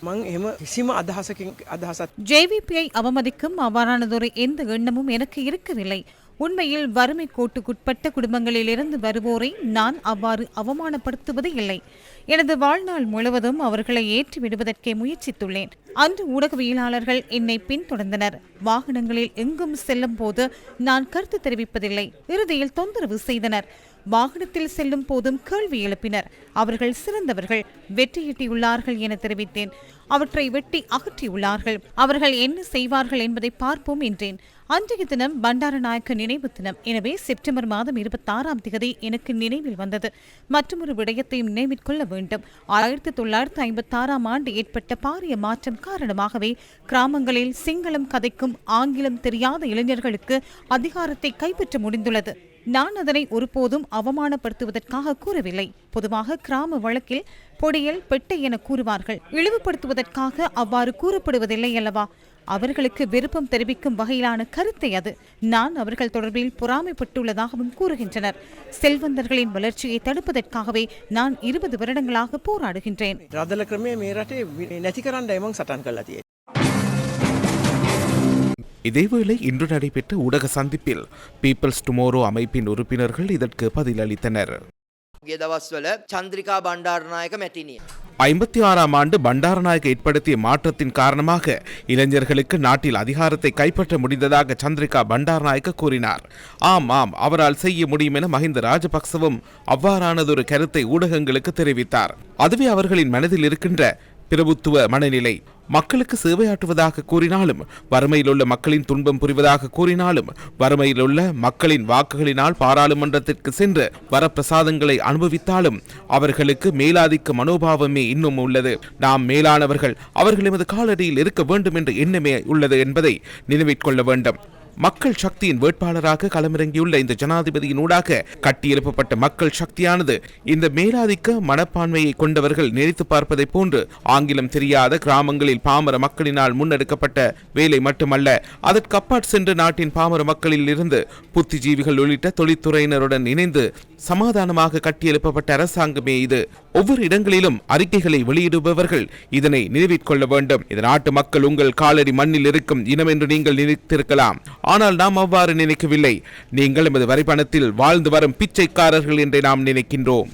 මං එම කිසිම අදහසකින් අදහසත් ஜேவிபியை அவமதிக்கும் அவ்வாறானதொரு எந்த எண்ணமும் எனக்கு இருக்கவில்லை உண்மையில் வறுமை கோட்டுக்குட்பட்ட குடும்பங்களிலிருந்து வருவோரை நான் அவ்வாறு அவமானப்படுத்துவது இல்லை. எனது வாழ்நாள் முழுவதும் அவர்களை ஏற்றி விடுவதற்கே முயற்சித்துள்ளேன். அன்று ஊடகவியலாளர்கள் என்னை பின்தொடர்ந்தனர். வாகனங்களில் எங்கும் செல்லும் போது நான் கருத்து தெரிவிப்பதில்லை. இறுதியில் தொந்தரவு செய்தனர். வாகனத்தில் செல்லும் போதும் கேள்வி எழுப்பினர். அவர்கள் சிறந்தவர்கள் வெற்றியீட்டியுள்ளார்கள் என தெரிவித்தேன். அவற்றை வெட்டி அகற்றியுள்ளார்கள். அவர்கள் என்ன செய்வார்கள் என்பதை பார்ப்போம் என்றேன். அன்றைய தினம் பண்டாரநாயக்க நினைவு தினம். எனவே செப்டம்பர் மாதம் இருபத்தாறாம் தேதி எனக்கு நினைவில் வந்தது. மற்றொரு விடயத்தையும் நினைவிற்கொள்ள வேண்டும். ஆயிரத்தி தொள்ளாயிரத்தி ஐம்பத்தாறாம் ஆண்டு ஏற்பட்ட பாரிய மாற்றம் காரணமாகவே கிராமங்களில் சிங்களம் கதைக்கும் ஆங்கிலம் தெரியாத இளைஞர்களுக்கு அதிகாரத்தை கைப்பற்ற முடிந்துள்ளது. நான் அதனை ஒருபோதும் அவமானப்படுத்துவதற்காக கூறவில்லை. பொதுவாக கிராம வழக்கில் பொடியல் பெட்டை என கூறுவார்கள். இழிவுபடுத்துவதற்காக அவ்வாறு கூறப்படுவதில்லை அல்லவா? அவர்களுக்கு விருப்பம் தெரிவிக்கும் வகையிலான கருத்தை அது. நான் அவர்கள் தொடர்பில் பொறாமைப்பட்டுள்ளதாகவும் கூறுகின்றனர். செல்வந்தர்களின் வளர்ச்சியை தடுப்பதற்காகவே நான் இருபது வருடங்களாக போராடுகின்றேன். இதேவேளை இன்று நடைபெற்ற ஊடக சந்திப்பில் பீப்பிள்ஸ் டுமோரோ அமைப்பின் உறுப்பினர்கள் இதற்கு பதிலளித்தனர். சந்திரிகா பண்டாரநாயக மெட்டினி ஐம்பத்தி ஆறாம் ஆண்டு பண்டாரநாயக் ஏற்படுத்திய மாற்றத்தின் காரணமாக இளைஞர்களுக்கு நாட்டில் அதிகாரத்தை கைப்பற்ற முடிந்ததாக சந்திரிகா பண்டாரநாயக்க கூறினார். ஆம் ஆம் அவரால் செய்ய முடியும் என மஹிந்த ராஜபக்சவும் அவ்வாறானதொரு கருத்தை ஊடகங்களுக்கு தெரிவித்தார். அதுவே அவர்களின் மனதில் இருக்கின்ற பிரபுத்துவ மனநிலை. மக்களுக்கு சேவையாற்றுவதாக கூறினாலும் வறுமையில் உள்ள மக்களின் துன்பம் புரிவதாக கூறினாலும் வறுமையில் உள்ள மக்களின் வாக்குகளினால் பாராளுமன்றத்திற்கு சென்று வரப்பிரசாதங்களை அனுபவித்தாலும் அவர்களுக்கு மேலாதிக்க மனோபாவமே இன்னும் உள்ளது. நாம் மேலானவர்கள் அவர்கள் எமது காலடியில் இருக்க வேண்டும் என்ற எண்ணமே உள்ளது என்பதை நினைவிற்கொள்ள வேண்டும். மக்கள் சக்தியின் வேட்பாளராக களமிறங்கியுள்ள இந்த ஜனாதிபதியினூடாக கட்டியெழுப்பப்பட்ட மக்கள் சக்தியானது இந்த மேலாதிக்க மனப்பான்மையை கொண்டவர்கள் நினைத்து பார்ப்பதை போன்று ஆங்கிலம் தெரியாத கிராமங்களில் பாமர மக்களினால் முன்னெடுக்கப்பட்ட வேலை மட்டுமல்ல அதற்கு அப்பாற் சென்று நாட்டின் பாமர மக்களில் இருந்து புத்திஜீவிகள் உள்ளிட்ட தொழில்துறையினருடன் இணைந்து சமாதானமாக கட்டியெழுப்பப்பட்ட அரசாங்கமே இது. ஒவ்வொரு இடங்களிலும் அறிக்கைகளை வெளியிடுபவர்கள் இதனை நிறுவிக்கொள்ள வேண்டும். இது நாட்டு மக்கள் உங்கள் காலடி மண்ணில் இருக்கும் இனம் என்று நீங்கள் நினைத்திருக்கலாம். ஆனால் நாம் அவ்வாறு நினைக்கவில்லை. நீங்கள் எமது வரிபணத்தில் வாழ்ந்து வரும் பிச்சைக்காரர்கள் என்றே நாம் நினைக்கின்றோம்.